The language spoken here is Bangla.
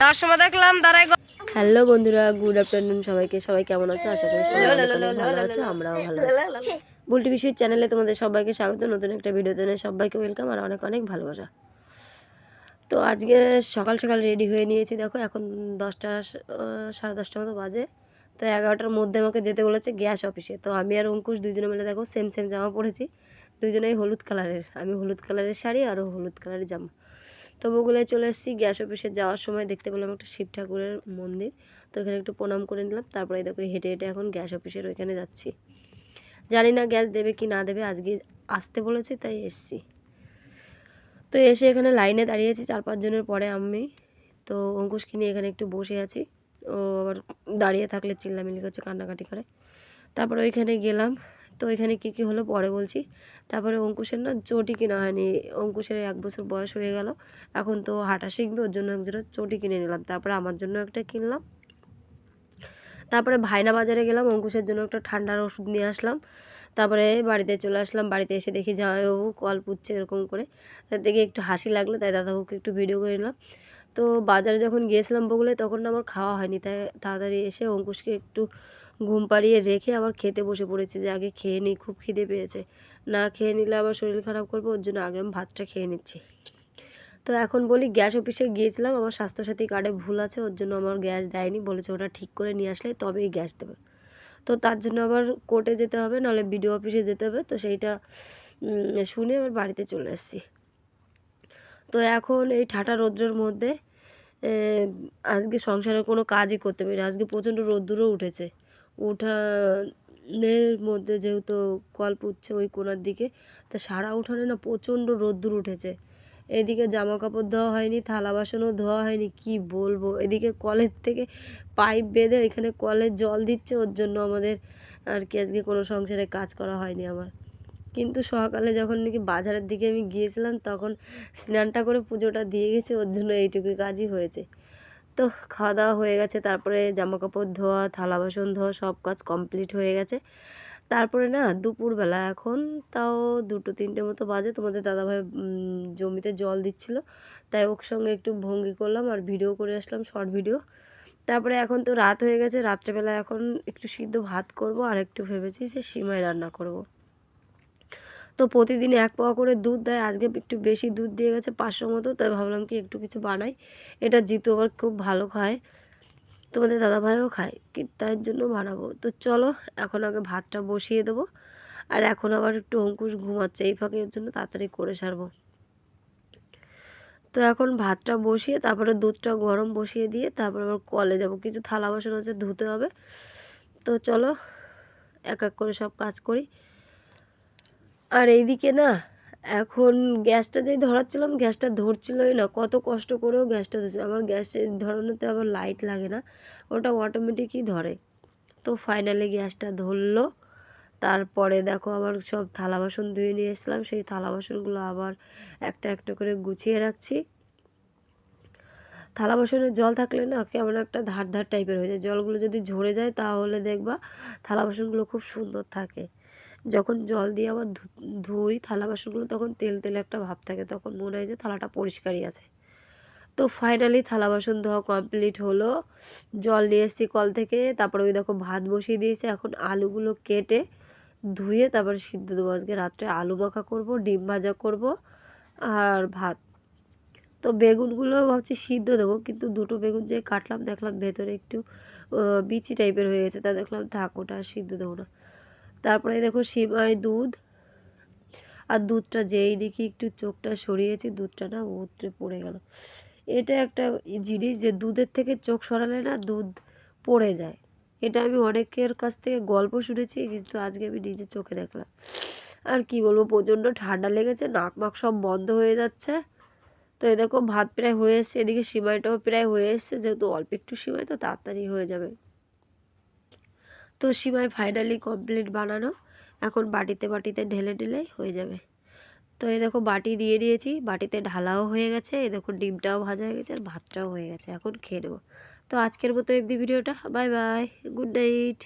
তার সময় দেখলাম দাঁড়াই হ্যালো বন্ধুরা, গুড আফটারনুন সবাইকে। সবাই কেমন আছো? আশা করি সবাই ভালো আছো, আমরাও ভালো আছি। বুলটি বিষয় চ্যানেলে তোমাদের সবাইকে স্বাগত। নতুন একটা ভিডিওতে সবাইকে ওয়েলকাম আর অনেক অনেক ভালোবাসা। তো আজকে সকাল সকাল রেডি হয়ে নিয়েছি। দেখো, এখন দশটা সাড়ে দশটা মতো বাজে। তো এগারোটার মধ্যে আমাকে যেতে বলেছে গ্যাস অফিসে। তো আমি আর অঙ্কুশ দুজনে মিলে দেখো সেম সেম জামা পরেছি। দুজনেই হলুদ কালারের। আমি হলুদ কালারের শাড়ি আর হলুদ কালারের জামা। তো বগুলায় চলে এসেছি গ্যাস অফিসে যাওয়ার সময় দেখতে পেলাম একটা শিব ঠাকুরের মন্দির। তো এখানে একটু প্রণাম করে নিলাম, তারপরে দেখো হেঁটে হেঁটে এখন গ্যাস অফিসের ওইখানে যাচ্ছি। জানি না গ্যাস দেবে কি না দেবে, আজকে আসতে বলেছে তাই এসছি। তো এসে এখানে লাইনে দাঁড়িয়েছি চার পাঁচজনের পরে আমি। তো অঙ্কুশ কিনে এখানে একটু বসে আছি। ও আবার দাঁড়িয়ে থাকলে চিল্লামিল্লি করছে, কান্নাকাটি করে। তারপরে ওইখানে গেলাম। তো এখানে কী কী হলো পরে বলছি। তারপরে অঙ্কুশের না চটি কেনা হয়নি। অঙ্কুশের এক বছর বয়স হয়ে গেল। এখন তো হাঁটা শিখবে, ওর জন্য একজোড়া চটি কিনে নিলাম। তারপরে আমার জন্য একটা কিনলাম। তারপরে ভাইনা বাজারে গেলাম, অঙ্কুশের জন্য একটা ঠান্ডার ওষুধ নিয়ে আসলাম। তারপরে বাড়িতে চলে আসলাম, বাড়িতে এসে দেখি জামাইবাবু কল পুচ্ছে এরকম করে। তার দেখে একটু হাসি লাগল, তাই দাদাবাবুকে একটু ভিডিও করে নিলাম। তো বাজারে যখন গিয়েছিলাম বগুলে, তখন আমার খাওয়া হয়নি। তাই তাড়াতাড়ি এসে অঙ্কুশকে একটু ঘুম পাড়িয়ে রেখে আবার খেতে বসে পড়েছি যে আগে খেয়ে নিই, খুব খিদে পেয়েছে। না খেয়ে নিলে আবার শরীর খারাপ করবে, ওর জন্য আগে আমি ভাতটা খেয়ে নিচ্ছি। তো এখন বলি, গ্যাস অফিসে গিয়েছিলাম, আমার স্বাস্থ্যসাথী কার্ডে ভুল আছে, ওর জন্য আমার গ্যাস দেয়নি, বলেছে ওটা ঠিক করে নিয়ে আসলে তবেই গ্যাস দেবে। তো তার জন্য আবার কোর্টে যেতে হবে, নাহলে বিডিও অফিসে যেতে হবে, তো সেইটা শুনে আবার বাড়িতে চলে এসেছি। তো এখন এই ঠাটা রৌদ্রের মধ্যে আজকে সংসারের কোনো কাজই করতে পারি। আজকে প্রচণ্ড রোদ্দুরও উঠেছে। উঠানের মধ্যে যেহেতু কল পুচ্ছে ওই কোনার দিকে, তা সারা উঠানে না প্রচণ্ড রোদ্দুর উঠেছে। এদিকে জামা কাপড় ধোয়া হয়নি, থালা বাসনও ধোয়া হয়নি, কি বলব? এদিকে কলের থেকে পাইপ বেঁধে এখানে কলের জল দিচ্ছে, ওর জন্য আমাদের আর কি আজকে কোনো সংসারে কাজ করা হয়নি আমার। কিন্তু সকালে যখন নাকি বাজারের দিকে আমি গিয়েছিলাম, তখন স্নানটা করে পুজোটা দিয়ে গেছে, ওর জন্য এইটুকু কাজই হয়েছে। তো খাওয়া দাওয়া হয়ে গেছে। তারপরে জামা কাপড় ধোয়া থালা বাসন ধোয়া সব কাজ কমপ্লিট হয়ে গেছে। তারপরে না, দুপুরবেলা এখন তাও দুটো তিনটে মতো বাজে। তোমাদের দাদাভাই জমিতে জল দিচ্ছিল। তাই ওর সঙ্গে একটু ভঙ্গি করলাম আর ভিডিও করে আসলাম, শর্ট ভিডিও। তারপরে এখন তো রাত হয়ে গেছে। রাত্রেবেলা এখন একটু সিদ্ধ ভাত করব। আর একটু ভেবেছি যে সিমাই রান্না করব। তো প্রতিদিন এক পাওয়া করে দুধ দেয়। আজকে একটু বেশি দুধ দিয়ে গেছে পাঁচশো মতো, তাই ভাবলাম কি একটু কিছু বানাই। এটা জিতু আবার খুব ভালো খায়। তোমাদের দাদাভাইও খায়, কি তার জন্য বানাবো? তো চলো, এখন আগে ভাতটা বসিয়ে দেবো। আর এখন আবার একটু অঙ্কুশ ঘুমাচ্ছে, এই ফাঁকে এর জন্য তাড়াতাড়ি করে সারবো। তো এখন ভাতটা বসিয়ে, তারপরে দুধটা গরম বসিয়ে দিয়ে, তারপরে আবার কলে যাব। কিছু থালা বাসন আছে, ধুতে হবে। তো চলো, এক এক করে সব কাজ করি। আর এইদিকে না, এখন গ্যাসটা যেই ধরাচ্ছিলাম, গ্যাসটা ধরছিলই না। কত কষ্ট করেও গ্যাসটা ধরছে আমার গ্যাসের ধরানোতে আবার লাইট লাগে না। ওটা অটোমেটিকই ধরে। তো ফাইনালি গ্যাসটা ধরলো। তারপরে দেখো আবার সব থালা বাসন ধুয়ে নিয়ে এসলাম সেই থালা বাসনগুলো আবার একটা একটা করে গুছিয়ে রাখছি। থালা বাসনের জল থাকলে না কেমন একটা ধার ধার টাইপের হয়ে যায়। জলগুলো যদি ঝরে যায় তাহলে দেখবা থালা বাসনগুলো খুব সুন্দর থাকে। যখন জল দিয়ে আবার ধুই থালা বাসনগুলো, তখন তেল তেল একটা ভাব থাকে। তখন মনে হয় যে থালাটা পরিষ্কারই আছে। তো ফাইনালি থালা বাসন ধোয়া কমপ্লিট হলো। জল নিয়ে এসেছি কল থেকে। তারপরে ওই দেখো ভাত বসিয়ে দিয়েছে। এখন আলুগুলো কেটে ধুয়ে তারপরে সিদ্ধ দেবো। আজকে রাত্রে আলু মাখা করব, ডিম ভাজা করব আর ভাত। তো বেগুনগুলো ভাবছি সিদ্ধ দেবো, কিন্তু দুটো বেগুন যে কাটলাম, দেখলাম ভেতরে একটু বিচি টাইপের হয়ে গেছে। তা দেখলাম থাক ওটা আর সিদ্ধ দেবো না। তারপরে দেখো সিমাই দুধ। আর দুধটা যেই দেখি একটু চোখটা সরিয়েছি, দুধটা না উতরে পড়ে গেল। এটা একটা জিনিস যে দুধের থেকে চোখ সরালে না দুধ পড়ে যায়। এটা আমি অনেকের কাছ থেকে গল্প শুনেছি, কিন্তু আজকে আমি নিজে চোখে দেখলাম। আর কি বলব, প্রচণ্ড ঠান্ডা লেগেছে, নাক মাক সব বন্ধ হয়ে যাচ্ছে। তো দেখো ভাত প্রায় হয়ে এসছে, এদিকে সিমাইটাও প্রায় হয়ে এসছে, যেহেতু অল্প একটু সিমাই, তো তাড়াতাড়ি হয়ে যাবে। তো সিমাই ফাইনালি কমপ্লিট বানানো। এখন বাটিতে বাটিতে ঢেলে ঢেলে হয়ে যাবে। তো এই দেখো বাটি নিয়ে নিয়েছি বাটিতে ঢালাও হয়ে গেছে, এই দেখো ডিমটাও ভাজা হয়ে গেছে আর ভাতটাও হয়ে গেছে, এখন খেয়ে নেব। তো আজকের মতো এমনি ভিডিওটা বাই বাই গুড নাইট